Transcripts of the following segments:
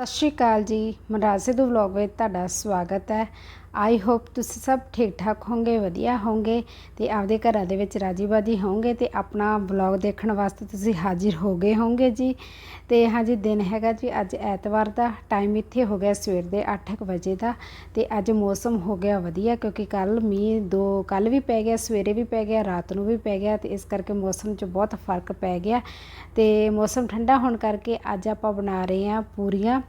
ਸਤਿ ਸ਼੍ਰੀ ਅਕਾਲ ਜੀ। ਮਨਰਾਜ ਸਿੱਧੂ ਵਲੌਗ ਵਿੱਚ ਤੁਹਾਡਾ ਸਵਾਗਤ ਹੈ। ਆਈ ਹੋਪ ਤੁਸੀਂ ਸਭ ਠੀਕ ਠਾਕ ਹੋਵੋਗੇ, ਵਧੀਆ ਹੋਵੋਗੇ ਤੇ ਆਪਦੇ ਘਰਾਂ ਦੇ ਵਿੱਚ ਰਾਜੀ ਬਾਜੀ ਹੋਵੋਗੇ ਤੇ ਆਪਣਾ ਵਲੌਗ ਦੇਖਣ ਵਾਸਤੇ ਤੁਸੀਂ ਹਾਜ਼ਰ ਹੋ ਗਏ ਹੋਵੋਗੇ ਜੀ। ਤੇ ਹਾਂਜੀ ਦਿਨ ਹੈਗਾ ਜੀ, ਅੱਜ ਐਤਵਾਰ ਦਾ ਟਾਈਮ ਇੱਥੇ ਹੋ ਗਿਆ ਸਵੇਰ ਦੇ 8:00 ਵਜੇ ਦਾ ਤੇ ਅੱਜ ਮੌਸਮ ਹੋ ਗਿਆ ਵਧੀਆ ਕਿਉਂਕਿ ਕੱਲ ਮੀਂਹ ਦੋ ਕੱਲ ਵੀ ਪੈ ਗਿਆ, ਸਵੇਰੇ ਵੀ ਪੈ ਗਿਆ, ਰਾਤ ਨੂੰ ਵੀ ਪੈ ਗਿਆ ਤੇ ਇਸ ਕਰਕੇ ਮੌਸਮ 'ਚ ਬਹੁਤ ਫ਼ਰਕ ਪੈ ਗਿਆ ਤੇ ਮੌਸਮ ਠੰਡਾ ਹੋਣ ਕਰਕੇ ਅੱਜ ਆਪਾਂ ਬਣਾ ਰਹੇ ਹਾਂ ਪੂਰੀਆਂ।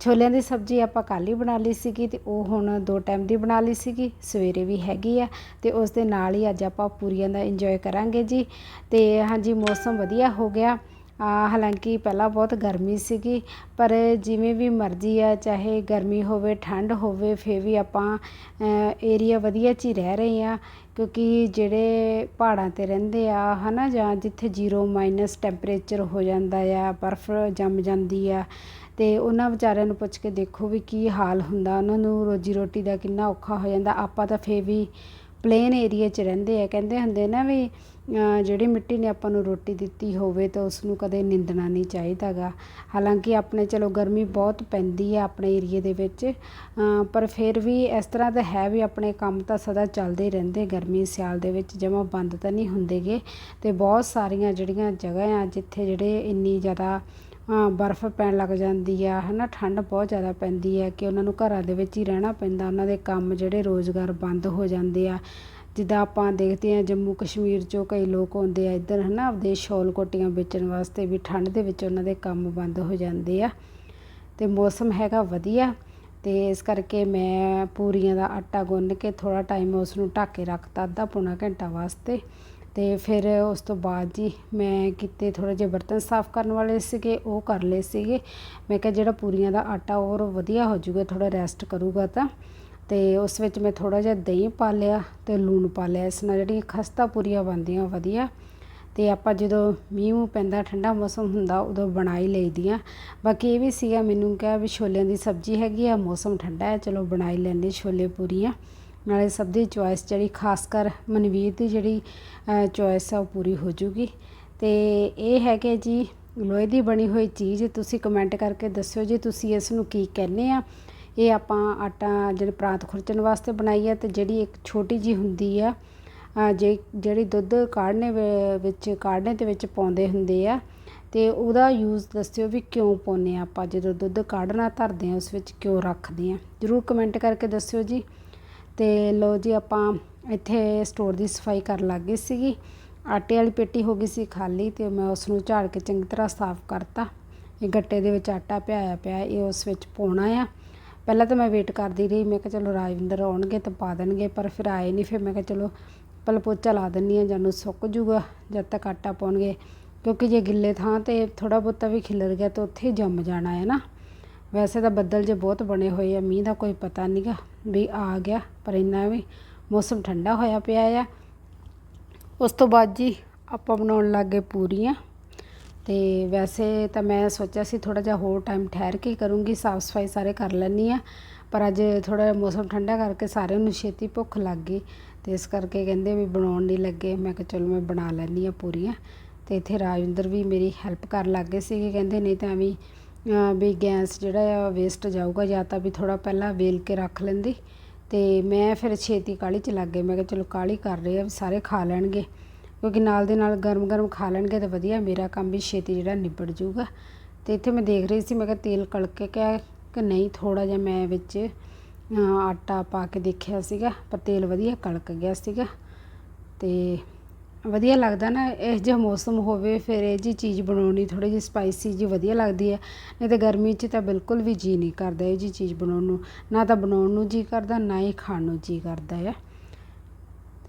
ਛੋਲਿਆਂ ਦੀ ਸਬਜ਼ੀ ਆਪਾਂ ਕੱਲ੍ਹ ਹੀ ਬਣਾ ਲਈ ਸੀਗੀ ਤੇ ਉਹ ਹੁਣ ਦੋ ਟਾਈਮ ਦੀ ਬਣਾ ਲਈ ਸੀਗੀ, ਸਵੇਰੇ ਵੀ ਹੈਗੀ ਆ ਤੇ ਉਸ ਦੇ ਨਾਲ ਹੀ ਅੱਜ ਆਪਾਂ ਪੂਰੀਆਂ ਦਾ ਇੰਜੋਏ ਕਰਾਂਗੇ ਜੀ। ਤੇ ਹਾਂਜੀ, ਮੌਸਮ ਵਧੀਆ ਹੋ ਗਿਆ। ਹਾਲਾਂਕਿ ਪਹਿਲਾਂ ਬਹੁਤ ਗਰਮੀ ਸੀਗੀ, ਪਰ ਜਿਵੇਂ ਵੀ ਮਰਜ਼ੀ ਆ, ਚਾਹੇ ਗਰਮੀ ਹੋਵੇ, ਠੰਡ ਹੋਵੇ, ਫਿਰ ਵੀ ਆਪਾਂ ਏਰੀਆ ਵਧੀਆ 'ਚ ਹੀ ਰਹਿ ਰਹੇ ਹਾਂ ਕਿਉਂਕਿ ਜਿਹੜੇ ਪਹਾੜਾਂ ਤੇ ਰਹਿੰਦੇ ਆ ਹੈ ਨਾ ਜਾਂ ਜਿੱਥੇ ਜ਼ੀਰੋ ਮਾਈਨਸ ਟੈਂਪਰੇਚਰ ਹੋ ਜਾਂਦਾ ਆ, ਬਰਫ਼ ਜੰਮ ਜਾਂਦੀ ਆ ਅਤੇ ਉਹਨਾਂ ਵਿਚਾਰਿਆਂ ਨੂੰ ਪੁੱਛ ਕੇ ਦੇਖੋ ਵੀ ਕੀ ਹਾਲ ਹੁੰਦਾ, ਉਹਨਾਂ ਨੂੰ ਰੋਜੀ ਰੋਟੀ ਦਾ ਕਿੰਨਾ ਔਖਾ ਹੋ ਜਾਂਦਾ, ਆਪਾਂ ਤਾਂ ਫਿਰ ਵੀ ਪਲੇਨ ਏਰੀਆ 'ਚ ਰਹਿੰਦੇ ਆ, ਕਹਿੰਦੇ ਹੁੰਦੇ ਨਾ ਵੀ ਜਿਹੜੀ ਮਿੱਟੀ ਨੇ ਆਪਾਂ ਨੂੰ ਰੋਟੀ ਦਿੱਤੀ ਹੋਵੇ ਤਾਂ ਉਸ ਨੂੰ ਕਦੇ ਨਿੰਦਣਾ ਨਹੀਂ ਚਾਹੀਦਾ ਗਾ ਹਾਲਾਂਕਿ ਆਪਣੇ ਚਲੋ ਗਰਮੀ ਬਹੁਤ ਪੈਂਦੀ ਹੈ ਆਪਣੇ ਏਰੀਏ ਦੇ ਵਿੱਚ ਪਰ ਫਿਰ ਵੀ ਇਸ ਤਰ੍ਹਾਂ ਤਾਂ ਹੈ ਵੀ ਆਪਣੇ ਕੰਮ ਤਾਂ ਸਦਾ ਚੱਲਦੇ ਰਹਿੰਦੇ ਗਰਮੀ ਸਿਆਲ ਦੇ ਵਿੱਚ, ਜਮਾ ਬੰਦ ਤਾਂ ਨਹੀਂ ਹੁੰਦੇ ਗੇ ਅਤੇ ਬਹੁਤ ਸਾਰੀਆਂ ਜਿਹੜੀਆਂ ਜਗ੍ਹਾ ਆ ਜਿੱਥੇ ਜਿਹੜੇ ਇੰਨੀ ਜ਼ਿਆਦਾ ਬਰਫ਼ ਪੈਣ ਲੱਗ ਜਾਂਦੀ ਆ ਹੈ ਨਾ ਠੰਡ ਬਹੁਤ ਜ਼ਿਆਦਾ ਪੈਂਦੀ ਹੈ ਕਿ ਉਹਨਾਂ ਨੂੰ ਘਰਾਂ ਦੇ ਵਿੱਚ ਹੀ ਰਹਿਣਾ ਪੈਂਦਾ, ਉਹਨਾਂ ਦੇ ਕੰਮ ਜਿਹੜੇ ਰੋਜ਼ਗਾਰ ਬੰਦ ਹੋ ਜਾਂਦੇ ਆ। ਜਿੱਦਾਂ ਆਪਾਂ ਦੇਖਦੇ ਹਾਂ ਜੰਮੂ ਕਸ਼ਮੀਰ 'ਚੋਂ ਕਈ ਲੋਕ ਆਉਂਦੇ ਆ ਇੱਧਰ ਹੈ ਨਾ ਆਪਦੇ ਸ਼ਾਲ ਕੋਟੀਆਂ ਵੇਚਣ ਵਾਸਤੇ ਵੀ ਠੰਡ ਦੇ ਵਿੱਚ ਉਹਨਾਂ ਦੇ ਕੰਮ ਬੰਦ ਹੋ ਜਾਂਦੇ ਆ। ਅਤੇ ਮੌਸਮ ਹੈਗਾ ਵਧੀਆ ਅਤੇ ਇਸ ਕਰਕੇ ਮੈਂ ਪੂਰੀਆਂ ਦਾ ਆਟਾ ਗੁੰਨ ਕੇ ਥੋੜ੍ਹਾ ਟਾਈਮ ਉਸ ਨੂੰ ਢੱਕ ਕੇ ਰੱਖਤਾ ਅੱਧਾ ਪੌਣਾ ਘੰਟਾ ਵਾਸਤੇ। ਅਤੇ ਫਿਰ ਉਸ ਤੋਂ ਬਾਅਦ ਜੀ ਮੈਂ ਕਿਤੇ ਥੋੜ੍ਹੇ ਜਿਹੇ ਬਰਤਨ ਸਾਫ਼ ਕਰਨ ਵਾਲੇ ਸੀਗੇ, ਉਹ ਕਰ ਲਏ ਸੀਗੇ। ਮੈਂ ਕਿਹਾ ਜਿਹੜਾ ਪੂਰੀਆਂ ਦਾ ਆਟਾ ਹੋਰ ਵਧੀਆ ਹੋ ਜਾਊਗਾ ਥੋੜਾ ਰੈਸਟ ਕਰੂਗਾ ਤਾਂ। ਅਤੇ ਉਸ ਵਿੱਚ ਮੈਂ ਥੋੜ੍ਹਾ ਜਿਹਾ ਦਹੀਂ ਪਾ ਲਿਆ ਅਤੇ ਲੂਣ ਪਾ ਲਿਆ। ਇਸ ਨਾਲ ਜਿਹੜੀਆਂ ਖਸਤਾ ਪੂਰੀਆਂ ਬਣਦੀਆਂ ਵਧੀਆ। ਅਤੇ ਆਪਾਂ ਜਦੋਂ ਮੀਂਹ ਪੈਂਦਾ, ਠੰਡਾ ਮੌਸਮ ਹੁੰਦਾ, ਉਦੋਂ ਬਣਾ ਹੀ ਲਈਦੀਆਂ। ਬਾਕੀ ਇਹ ਵੀ ਸੀਗਾ ਮੈਨੂੰ ਕਿਹਾ ਵੀ ਛੋਲਿਆਂ ਦੀ ਸਬਜ਼ੀ ਹੈਗੀ ਆ, ਮੌਸਮ ਠੰਡਾ ਹੈ, ਚਲੋ ਬਣਾ ਹੀ ਲੈਂਦੇ ਛੋਲੇ ਪੂਰੀਆਂ। ਨਾਲੇ ਸਭ ਦੀ ਚੋਇਸ ਜਿਹੜੀ, ਖਾਸ ਕਰ ਮਨਵੀਰ ਦੀ ਜਿਹੜੀ ਚੋਇਸ ਆ, ਉਹ ਪੂਰੀ ਹੋ ਜੂਗੀ। ਤੇ ਇਹ ਹੈਗੇ ਜੀ, ਲੋਹੇ ਦੀ ਬਣੀ ਹੋਈ ਚੀਜ਼, ਤੁਸੀਂ ਕਮੈਂਟ ਕਰਕੇ ਦੱਸਿਓ ਜੀ, ਤੁਸੀਂ ਇਸ ਨੂੰ ਕੀ ਕਹਿੰਦੇ ਆ। ਇਹ ਆਪਾਂ ਆਟਾ ਜਿਹੜੇ ਪ੍ਰਾਂਤ ਖੁਰਚਣ ਵਾਸਤੇ ਬਣਾਈ ਹੈ ਤੇ ਜਿਹੜੀ ਇੱਕ ਛੋਟੀ ਜੀ ਹੁੰਦੀ ਆ ਜੇ ਜਿਹੜੀ ਦੁੱਧ ਕਾੜਨੇ ਵਿੱਚ ਕਾੜਨੇ ਦੇ ਵਿੱਚ ਪਾਉਂਦੇ ਹੁੰਦੇ ਆ, ਤੇ ਉਹਦਾ ਯੂਜ਼ ਦੱਸਿਓ ਵੀ ਕਿਉਂ ਪਾਉਨੇ ਆ ਆਪਾਂ। ਜਦੋਂ ਦੁੱਧ ਕਾੜਨਾ ਧਰਦੇ ਆ, ਉਸ ਵਿੱਚ ਕਿਉਂ ਰੱਖਦੇ ਆ? ਜਰੂਰ ਕਮੈਂਟ ਕਰਕੇ ਦੱਸਿਓ ਜੀ। ਤੇ ਲੋ ਜੀ ਆਪਾਂ ਇੱਥੇ ਸਟੋਰ ਦੀ ਸਫ਼ਾਈ ਕਰਨ ਲੱਗ ਗਈ ਸੀਗੀ। ਆਟੇ ਵਾਲੀ ਪੇਟੀ ਹੋ ਗਈ ਸੀ ਖਾਲੀ ਤੇ ਮੈਂ ਉਸ ਨੂੰ ਝਾੜ ਕੇ ਚੰਗੀ ਤਰ੍ਹਾਂ ਸਾਫ਼ ਕਰਤਾ। ਇਹ ਗੱਟੇ ਦੇ ਵਿੱਚ ਆਟਾ ਪਿਆਇਆ ਪਿਆ, ਇਹ ਉਸ ਵਿੱਚ ਪਾਉਣਾ ਆ। ਪਹਿਲਾਂ ਤਾਂ ਮੈਂ ਵੇਟ ਕਰਦੀ ਰਹੀ, ਮੈਂ ਕਿਹਾ ਚਲੋ ਰਾਜਵਿੰਦਰ ਆਉਣਗੇ ਤਾਂ ਪਾ ਦੇਣਗੇ, ਪਰ ਫਿਰ ਆਏ ਨਹੀਂ ਫਿਰ ਮੈਂ ਕਿਹਾ ਚਲੋ ਪਹਿਲਾਂ ਪੋਚਾ ਲਾ ਦਿੰਨੀ ਆ ਜਾਨੂੰ ਸੁੱਕ ਜੂਗਾ, ਜਦ ਤੱਕ ਆਟਾ ਪਾਉਣਗੇ। ਕਿਉਂਕਿ ਜੇ ਗਿੱਲੇ ਥਾਂ ਤੇ ਥੋੜਾ ਬਹੁਤਾ ਵੀ ਖਿਲਰ ਗਿਆ ਤਾਂ ਉੱਥੇ ਹੀ ਜੰਮ ਜਾਣਾ ਹੈ ਨਾ। ਵੈਸੇ ਤਾਂ ਬੱਦਲ ਜੇ ਬਹੁਤ ਬਣੇ ਹੋਏ ਆ, ਮੀਂਹ ਦਾ ਕੋਈ ਪਤਾ ਨਹੀਂਗਾ ਵੀ ਆ ਗਿਆ, ਪਰ ਇੰਨਾ ਵੀ ਮੌਸਮ ਠੰਡਾ ਹੋਇਆ ਪਿਆ ਆ। ਉਸ ਤੋਂ ਬਾਅਦ ਜੀ ਆਪਾਂ ਬਣਾਉਣ ਲੱਗੇ ਪੂਰੀਆਂ। ਤੇ ਵੈਸੇ ਤਾਂ ਮੈਂ ਸੋਚਿਆ ਸੀ ਥੋੜਾ ਜਿਹਾ ਹੋਰ ਟਾਈਮ ਠਹਿਰ ਕੇ ਕਰੂੰਗੀ, ਸਾਫ਼ ਸਫ਼ਾਈ ਸਾਰੇ ਕਰ ਲੈਣੀ ਆ ਪਰ ਅੱਜ ਥੋੜਾ ਮੌਸਮ ਠੰਡਾ ਕਰਕੇ ਸਾਰਿਆਂ ਨੂੰ ਛੇਤੀ ਭੁੱਖ ਲੱਗ ਗਈ ਤੇ ਇਸ ਕਰਕੇ ਕਹਿੰਦੇ ਵੀ ਬਣਾਉਣ ਨਹੀਂ ਲੱਗੇ। ਮੈਂ ਕਿਹਾ ਚਲੋ ਮੈਂ ਬਣਾ ਲੈਣੀ ਆ ਪੂਰੀਆਂ। ਤੇ ਇੱਥੇ ਰਾਜਿੰਦਰ ਵੀ ਮੇਰੀ ਹੈਲਪ ਕਰਨ ਲੱਗ ਗਏ ਸੀਗੇ। ਕਹਿੰਦੇ ਨਹੀਂ ਤਾਂ ਵੀ ਵੀ ਗੈਸ ਜਿਹੜਾ ਆ ਵੇਸਟ ਜਾਊਗਾ ਜਾਂ ਤਾਂ ਵੀ ਥੋੜਾ ਪਹਿਲਾਂ ਵੇਲ ਕੇ ਰੱਖ ਲੈਂਦੀ। ਤੇ ਮੈਂ ਫਿਰ ਛੇਤੀ ਕਾਲੀ ਚ ਲੱਗ ਗਈ। ਮੈਂ ਕਿਹਾ ਚਲੋ ਕਾਲੀ ਕਰ ਰਹੇ ਆ, ਸਾਰੇ ਖਾ ਲੈਣਗੇ। ਕਿਉਂਕਿ ਨਾਲ ਦੇ ਨਾਲ ਗਰਮ ਗਰਮ ਖਾ ਲੈਣਗੇ ਤਾਂ ਵਧੀਆ, ਮੇਰਾ ਕੰਮ ਵੀ ਛੇਤੀ ਜਿਹੜਾ ਨਿਬੜ ਜਾਊਗਾ। ਤੇ ਇੱਥੇ ਮੈਂ ਦੇਖ ਰਹੀ ਸੀ, ਮੈਂ ਕਿਹਾ ਤੇਲ ਕਲਕ ਕੇ ਕਿਹਾ ਕਿ ਨਹੀਂ ਥੋੜਾ ਜਿਹਾ ਮੈਂ ਵਿੱਚ ਆਟਾ ਪਾ ਕੇ ਦੇਖਿਆ ਸੀਗਾ, ਪਰ ਤੇਲ ਵਧੀਆ ਕਲਕ ਗਿਆ ਸੀਗਾ। ਤੇ ਵਧੀਆ ਲੱਗਦਾ ਨਾ, ਇਹ ਜਿਹਾ ਮੌਸਮ ਹੋਵੇ, ਫਿਰ ਇਹ ਜੀ ਚੀਜ਼ ਬਣਾਉਣੀ ਥੋੜੀ ਜਿਹੀ ਸਪਾਈਸੀ ਜੀ ਵਧੀਆ ਲੱਗਦੀ ਹੈ। ਨਹੀਂ ਤਾਂ ਗਰਮੀ 'ਚ ਤਾਂ ਬਿਲਕੁਲ ਵੀ ਜੀ ਨਹੀਂ ਕਰਦਾ ਇਹ ਜੀ ਚੀਜ਼ ਬਣਾਉਣ ਨੂੰ। ਨਾ ਤਾਂ ਬਣਾਉਣ ਨੂੰ ਜੀ ਕਰਦਾ, ਨਾ ਹੀ ਖਾਣ ਨੂੰ ਜੀ ਕਰਦਾ ਹੈ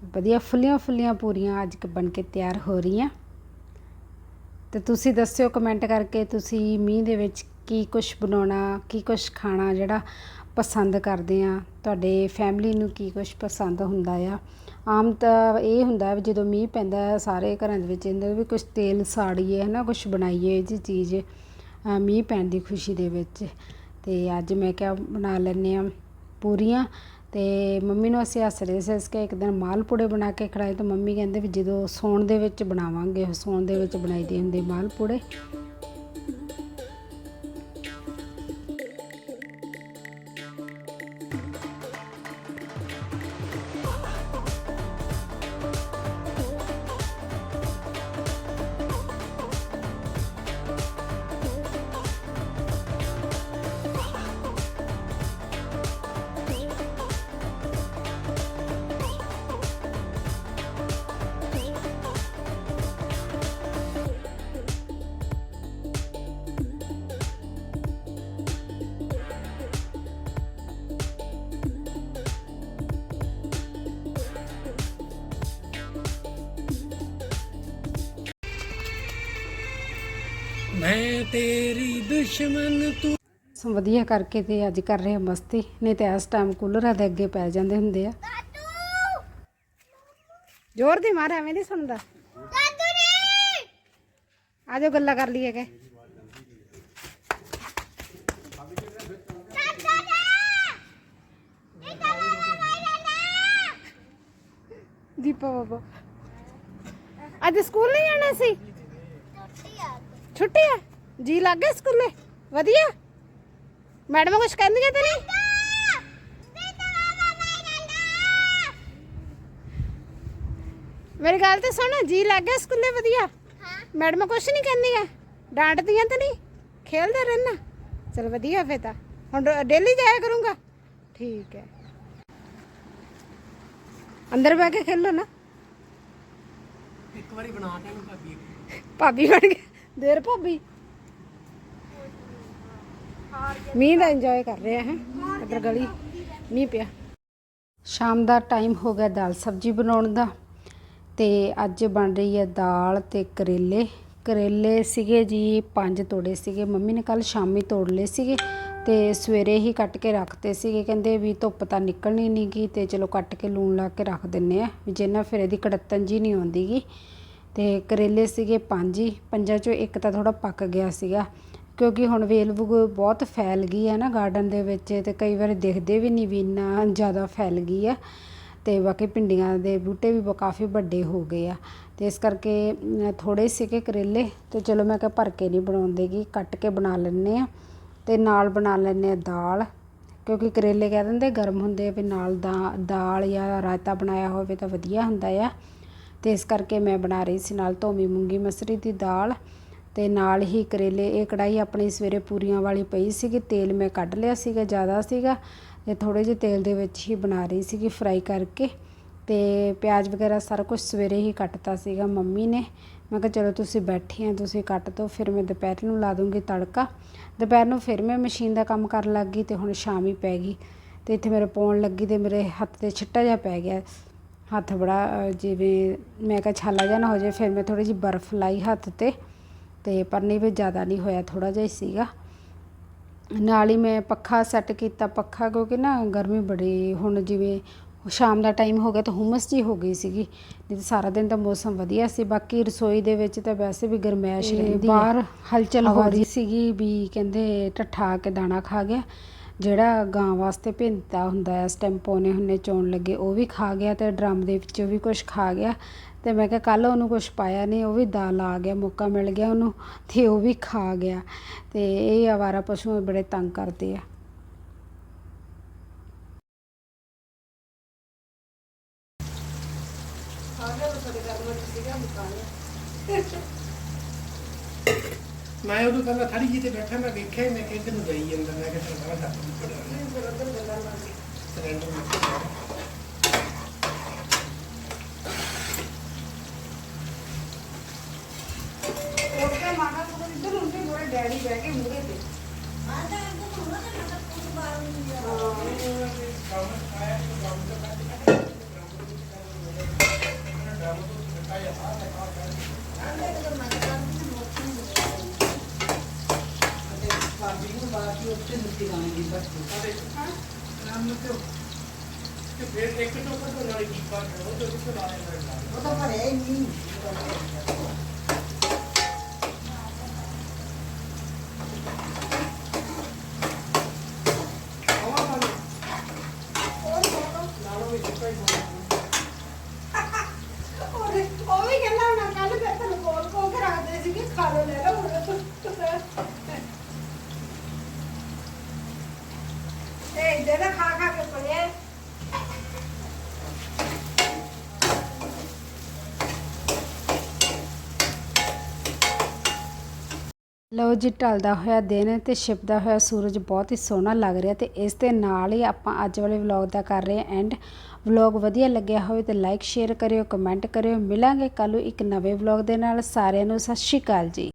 ਵਧੀਆ ਫੁੱਲੀਆਂ ਫੁੱਲੀਆਂ ਪੂਰੀਆਂ ਅੱਜ ਬਣ ਕੇ ਤਿਆਰ ਹੋ ਰਹੀਆਂ। ਤੇ ਤੁਸੀਂ ਦੱਸਿਓ ਕਮੈਂਟ ਕਰਕੇ ਤੁਸੀਂ ਮੀਂਹ ਦੇ ਵਿੱਚ ਕੀ ਕੁਝ ਬਣਾਉਣਾ, ਕੀ ਕੁਝ ਖਾਣਾ ਜਿਹੜਾ ਪਸੰਦ ਕਰਦੇ ਆ, ਤੁਹਾਡੇ ਫੈਮਿਲੀ ਨੂੰ ਕੀ ਕੁਝ ਪਸੰਦ ਹੁੰਦਾ ਆ। ਆਮ ਤਾਂ ਇਹ ਹੁੰਦਾ ਵੀ ਜਦੋਂ ਮੀਂਹ ਪੈਂਦਾ ਸਾਰੇ ਘਰਾਂ ਦੇ ਵਿੱਚ ਇਹਨਾਂ ਵੀ ਕੁਝ ਤੇਲ ਸਾੜੀਏ, ਹਨਾ ਕੁਝ ਬਣਾਈਏ, ਇਹ ਜੀ ਚੀਜ਼ ਮੀਂਹ ਪੈਣ ਦੀ ਖੁਸ਼ੀ ਦੇ ਵਿੱਚ। ਤੇ ਅੱਜ ਮੈਂ ਕਿਹਾ ਬਣਾ ਲੈਨੇ ਆ ਪੂਰੀਆਂ। ਤੇ ਮੰਮੀ ਨੂੰ ਅਸੀਂ ਹੱਸ ਰਹੇ ਸੀ ਇਸ ਕਿ ਇੱਕ ਦਿਨ ਮਾਲਪੂੜੇ ਬਣਾ ਕੇ ਖੜਾਏ, ਤਾਂ ਮੰਮੀ ਕਹਿੰਦੇ ਵੀ ਜਦੋਂ ਸੌਣ ਦੇ ਵਿੱਚ ਬਣਾਵਾਂਗੇ, ਸੌਣ ਦੇ ਵਿੱਚ ਬਣਾਈ ਬਣਾਈਦੇ ਹੁੰਦੇ ਮਾਲਪੂੜੇ ਮੈਂ ਤੇਰੀ ਦੁਸ਼ਮਣ ਤੂੰ। ਸੋ ਵਧੀਆ ਕਰਕੇ ਤੇ ਅੱਜ ਕਰ ਰਹੇ ਆ ਮਸਤੀ ਨਹੀਂ ਤੇ ਇਸ ਟਾਈਮ ਕੂਲਰਾਂ ਦੇ ਅੱਗੇ ਪੈ ਜਾਂਦੇ ਹੁੰਦੇ ਆ। ਜ਼ੋਰ ਦੀ ਮਾਰ ਐਵੇਂ ਨਹੀਂ ਸੁਣਦਾ। ਆ ਜਾਓ ਗੱਲਾਂ ਕਰ ਲਈਏ ਕਿ ਦੀਪਾ ਬਾਬਾ। ਅੱਜ ਸਕੂਲ ਨਹੀਂ ਜਾਣਾ ਸੀ? ਛੁੱਟੀ ਆ ਜੀ ਲੱਗ ਗਿਆ ਸਕੂਲੇ? ਵਧੀਆ। ਮੈਡਮ ਕੁਛ ਕਹਿੰਦੀਆਂ ਤੇ ਨਹੀਂ ਮੇਰੀ ਗੱਲ ਤੇ ਸੁਣ ਜੀ ਲੱਗ ਗਿਆ ਸਕੂਲੇ ਵਧੀਆ। ਮੈਡਮ ਕੁਛ ਨਹੀਂ ਕਹਿੰਦੀਆਂ। ਡਾਂਟਦੀਆਂ ਤੇ ਨਹੀਂ। ਖੇਲਦੇ ਰਹਿਣਾ। ਚਲ ਵਧੀਆ ਫੇ ਤਾਂ। ਹੁਣ ਡੇਲੀ ਜਾਇਆ ਕਰੂੰਗਾ। ਠੀਕ ਹੈ। ਅੰਦਰ ਬੈ ਕੇ ਖੇਲੋ ਨਾ। ਇੱਕ ਵਾਰੀ ਬਣਾ ਕੇ ਨੂੰ ਭਾਬੀ। ਭਾਬੀ ਬਣ ਗਏ ਦੇਰ ਭਾਬੀ। ਮੀਂਹ ਦਾ ਇੰਜੋਏ ਕਰ ਰਹੇ ਹੈ। ਇੱਧਰ ਗਲੀ, ਮੀਂਹ ਪਿਆ। ਸ਼ਾਮ ਦਾ ਟਾਈਮ ਹੋ ਗਿਆ ਦਾਲ ਸਬਜੀ ਬਣਾਉਣ ਦਾ। ਤੇ ਅੱਜ ਬਣ ਰਹੀ ਹੈ ਦਾਲ ਤੇ ਕਰੇਲੇ। ਕਰੇਲੇ ਸੀਗੇ ਜੀ, ਪੰਜ ਤੋੜੇ ਸੀਗੇ। ਮੰਮੀ ਨੇ ਕੱਲ ਸ਼ਾਮੀ ਤੋੜ ਲਏ ਸੀਗੇ ਤੇ ਸਵੇਰੇ ਹੀ ਕੱਟ ਕੇ ਰੱਖਤੇ ਸੀਗੇ। ਕਹਿੰਦੇ ਵੀ ਧੁੱਪ ਤਾਂ ਨਿਕਲਣੀ ਨਹੀਂ ਗੀ ਤੇ ਚਲੋ ਕੱਟ ਕੇ ਲੂਣ ਲਾ ਕੇ ਰੱਖ ਦਿੰਨੇ ਆ। ਵੀ ਜੇ ਨਾ ਫਿਰ ਇਹਦੀ ਕੜਤਨ ਜੀ ਨਹੀਂ ਆਉਂਦੀਗੀ। ਤੇ ਕਰੇਲੇ ਸੀਗੇ ਪੰਜ ਹੀ ਪੰਜਾਂ ਚੋਂ ਇੱਕ ਤਾਂ ਥੋੜਾ ਪੱਕ ਗਿਆ ਸੀਗਾ। ਕਿਉਂਕਿ ਹੁਣ ਵੇਲ ਬਹੁਤ ਫੈਲ ਗਈ ਹੈ ਨਾ ਗਾਰਡਨ ਦੇ ਵਿੱਚ ਤੇ ਕਈ ਵਾਰ ਦਿਖਦੇ ਵੀ ਨਹੀਂ ਵੀ ਇੰਨਾ ਜ਼ਿਆਦਾ ਫੈਲ ਗਈ ਆ ਤੇ ਬਾਕੀ ਭਿੰਡੀਆਂ ਦੇ ਬੂਟੇ ਵੀ ਬ- ਕਾਫੀ ਵੱਡੇ ਹੋ ਗਏ ਆ। ਤੇ ਇਸ ਕਰਕੇ ਅਮ, ਥੋੜੇ ਸੀਗੇ ਕਰੇਲੇ ਤੇ ਚਲੋ ਮੈਂ ਕਿਹਾ ਭਰ ਕੇ ਨਹੀਂ ਬਣਾਉਂਦੇਗੀ ਕੱਟ ਕੇ ਬਣਾ ਲੈਣੇ ਆ ਤੇ ਨਾਲ ਬਣਾ ਲੈਣੇ ਆ ਦਾਲ। ਕਿਉਂਕਿ ਕਰੇਲੇ ਕਹਿ ਦਿੰਦੇ ਗਰਮ ਹੁੰਦੇ ਆ ਵੀ ਨਾਲ ਦਾ ਦਾਲ ਜਾਂ ਰਾਇਤਾ ਬਣਾਇਆ ਹੋਵੇ ਤਾਂ ਵਧੀਆ ਹੁੰਦਾ ਆ। ਤੇ ਇਸ ਕਰਕੇ ਮੈਂ ਬਣਾ ਰਹੀ ਸੀ ਨਾਲ ਧੋਮੀ ਮੂੰਗੀ ਮਸਰੀ ਦੀ ਦਾਲ ਤੇ ਨਾਲ ਹੀ ਕਰੇਲੇ। ਇਹ ਕੜਾਈ ਆਪਣੀ ਸਵੇਰੇ ਪੂਰੀਆਂ ਵਾਲੀ ਪਈ ਸੀਗੀ, ਤੇਲ ਮੈਂ ਕੱਢ ਲਿਆ ਸੀਗਾ, ਜ਼ਿਆਦਾ ਸੀਗਾ ਤੇ ਥੋੜੇ ਜਿਹੇ ਤੇਲ ਦੇ ਵਿੱਚ ਹੀ ਬਣਾ ਰਹੀ ਸੀਗੀ ਫਰਾਈ ਕਰਕੇ ਤੇ ਪਿਆਜ਼ ਵਗੈਰਾ ਸਾਰਾ ਕੁਝ ਸਵੇਰੇ ਹੀ ਕੱਟਤਾ ਸੀਗਾ ਮੰਮੀ ਨੇ। ਮੈਂ ਕਿਹਾ ਚਲੋ ਤੁਸੀਂ ਬੈਠੇ ਆ, ਤੁਸੀਂ ਕੱਟ ਦਿਓ ਫਿਰ ਮੈਂ ਦੁਪਹਿਰ ਨੂੰ ਲਾ ਦੂੰਗੀ ਤੜਕਾ। ਦੁਪਹਿਰ ਨੂੰ ਫਿਰ ਮੈਂ ਮਸ਼ੀਨ ਦਾ ਕੰਮ ਕਰਨ ਲੱਗ ਗਈ ਤੇ ਹੁਣ ਸ਼ਾਮ ਹੀ ਪੈ ਗਈ ਤੇ ਇੱਥੇ ਮੇਰੇ ਪਾਉਣ ਲੱਗੀ ਤੇ ਮੇਰੇ ਹੱਥ ਤੇ ਛਿੱਟਾ ਜਿਹਾ ਪੈ ਗਿਆ। ਹੱਥ ਬੜਾ ਜਿਵੇਂ ਮੈਂ ਕਿਹਾ ਛਾਲਾ ਜਿਹਾ ਨਾ ਹੋ ਜਾਏ ਫਿਰ ਮੈਂ ਥੋੜੀ ਜਿਹੀ ਬਰਫ਼ ਲਾਈ ਹੱਥ ਤੇ ਤੇ ਪਰ ਨਹੀਂ ਵੀ ਜ਼ਿਆਦਾ ਨਹੀਂ ਹੋਇਆ ਥੋੜਾ ਜਿਹਾ ਹੀ ਸੀਗਾ। ਨਾਲ ਹੀ ਮੈਂ ਪੱਖਾ ਸੈੱਟ ਕੀਤਾ ਪੱਖਾ ਕਿਉਂਕਿ ਨਾ ਗਰਮੀ ਬੜੀ ਹੁਣ ਜਿਵੇਂ ਸ਼ਾਮ ਦਾ ਟਾਈਮ ਹੋ ਗਿਆ ਤਾਂ ਹੁਮਸ ਜੀ ਹੋ ਗਈ ਸੀਗੀ ਨਹੀਂ ਤਾਂ ਸਾਰਾ ਦਿਨ ਤਾਂ ਮੌਸਮ ਵਧੀਆ ਸੀ ਬਾਕੀ ਰਸੋਈ ਦੇ ਵਿੱਚ ਤਾਂ ਵੈਸੇ ਵੀ ਗਰਮੈਸ਼ ਰਹਿੰਦੀ ਬਾਹਰ ਹਲਚਲ ਹੋ ਰਹੀ ਸੀਗੀ ਵੀ ਕਹਿੰਦੇ ਠੱਠਾ ਕੇ ਦਾਣਾ ਖਾ ਗਿਆ ਜਿਹੜਾ ਗਾਂ ਵਾਸਤੇ ਭਿੰਨਤਾ ਹੁੰਦਾ ਇਸ ਟਾਈਮ ਹੁੰਨੇ ਚੋਣ ਲੱਗੇ, ਉਹ ਵੀ ਖਾ ਗਿਆ ਅਤੇ ਡਰਮ ਦੇ ਵਿੱਚੋਂ ਵੀ ਕੁਛ ਖਾ ਗਿਆ। ਅਤੇ ਮੈਂ ਕਿਹਾ, ਕੱਲ੍ਹ ਉਹਨੂੰ ਕੁਛ ਪਾਇਆ ਨਹੀਂ, ਉਹ ਵੀ ਦਾਲ ਆ ਗਿਆ, ਮੌਕਾ ਮਿਲ ਗਿਆ ਉਹਨੂੰ ਅਤੇ ਉਹ ਵੀ ਖਾ ਗਿਆ। ਅਤੇ ਇਹ ਆਵਾਰਾ ਪਸ਼ੂ ਬੜੇ ਤੰਗ ਕਰਦੇ ਆ। ਮੈਂ ਉਦੋਂ ਕਹਿੰਦਾ ਥੜੀ ਜੀ ਤੇ ਬੈਠਾ ਮੈਂ ਵੇਖਿਆ ਹੀ ਮੈਂ ਕਿੱਧਰ ਨੂੰ ਜਾਈ ਜਾਂਦਾ ਮੈਂ ਕਿਹਾ ਚਲ ਸਾਰਾ ਸੱਤ ਨੂੰ ਪੜਾ ਸਿਲੰਡਰ ਵਿੱਚ ਉਹਦੇ ਮਾਗਾ ਕੋਲ ਇੱਧਰ ਹੁੰਦੇ ਮੇਰੇ ਡੈਡੀ ਬਹਿ ਕੇ ਮੂਹਰੇ ਤੇ ਤੇ ਫਿਰ ਇੱਕ ਤੋਂ ਕੱਢੋ ਨਾਲੇ ਕੀਪਾ ਕਰੋ ਤੇ ਉੱਥੇ ਲਾ ਦੇਣਾ ਉਹਦੇ ਉਹ ਵੀ ਕਹਿੰਦਾ ਹੁਣ ਕੱਲ ਫਿਰ ਤੁਹਾਨੂੰ ਕੋਲ ਕੋਲ ਕੇ ਰੱਖਦੇ ਸੀਗੇ ਖਾ ਲੋ ਲੈ ਲਓ ਤੇ ਇਹਦੇ ਦਾ ਖਾ ਖਾ ਕੇ ਪੜਿਆ ਲਓ ਜੀ, ਢਲਦਾ ਹੋਇਆ ਦਿਨ ਤੇ ਛਿਪਦਾ ਹੋਇਆ ਸੂਰਜ ਬਹੁਤ ਹੀ ਸੋਹਣਾ ਲੱਗ ਰਿਹਾ ਤੇ ਇਸ ਦੇ ਨਾਲ ਹੀ ਆਪਾਂ ਅੱਜ ਵਾਲੇ ਵਲੌਗ ਦਾ ਕਰ ਰਹੇ ਐਂਡ ਵਲੌਗ ਵਧੀਆ ਲੱਗਿਆ ਹੋਵੇ ਤੇ ਲਾਈਕ ਸ਼ੇਅਰ ਕਰਿਓ ਕਮੈਂਟ ਕਰਿਓ। ਮਿਲਾਂਗੇ ਕੱਲ੍ਹ ਨੂੰ ਇੱਕ ਨਵੇਂ ਵਲੌਗ ਦੇ ਨਾਲ। ਸਾਰਿਆਂ ਨੂੰ ਸਤਿ ਸ਼੍ਰੀ ਅਕਾਲ ਜੀ।